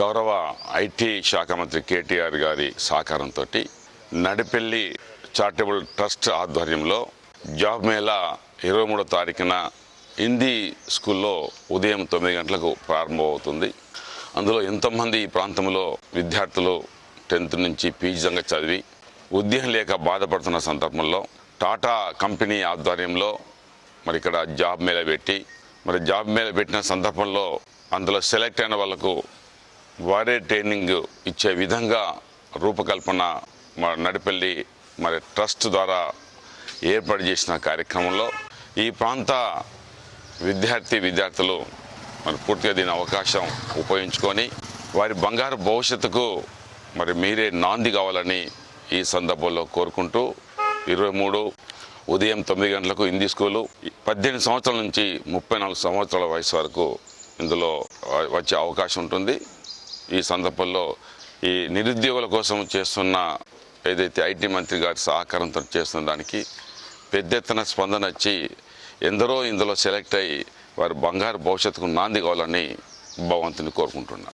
గౌరవ ఐటీ శాఖ మంత్రి కేటీఆర్ గారి సహకారంతో నడిపెల్లి చారిటబుల్ ట్రస్ట్ ఆధ్వర్యంలో జాబ్ మేళా ఇరవై మూడో తారీఖున హిందీ స్కూల్లో ఉదయం తొమ్మిది గంటలకు ప్రారంభమవుతుంది. అందులో ఎంతోమంది ఈ ప్రాంతంలో విద్యార్థులు టెన్త్ నుంచి పీజీ దాకా చదివి ఉద్యోగం లేక బాధపడుతున్న సందర్భంలో టాటా కంపెనీ ఆధ్వర్యంలో మరి ఇక్కడ జాబ్ మేళ పెట్టి మరి జాబ్ మేళ పెట్టిన సందర్భంలో అందులో సెలెక్ట్ అయిన వాళ్ళకు వారే ట్రైనింగ్ ఇచ్చే విధంగా రూపకల్పన మా నడిపల్లి మరి ట్రస్ట్ ద్వారా ఏర్పాటు చేసిన కార్యక్రమంలో ఈ ప్రాంత విద్యార్థి విద్యార్థులు మరి పూర్తిగా దీని అవకాశం ఉపయోగించుకొని వారి బంగారు భవిష్యత్తుకు మరి మీరే నాంది కావాలని ఈ సందర్భంలో కోరుకుంటూ ఇరవై మూడు ఉదయం తొమ్మిది గంటలకు హిందీ స్కూలు పద్దెనిమిది సంవత్సరాల నుంచి ముప్పై నాలుగు సంవత్సరాల వయసు వరకు ఇందులో వచ్చే అవకాశం ఉంటుంది. ఈ సందర్భంలో ఈ నిరుద్యోగుల కోసం చేస్తున్న ఏదైతే ఐటీ మంత్రి గారి సహకారంతో చేస్తున్న దానికి పెద్ద ఎత్తున స్పందన వచ్చి ఎందరో ఇందులో సెలెక్ట్ అయ్యి వారి బంగారు భవిష్యత్తుకు నాంది కావాలని భగవంతుని కోరుకుంటున్నా.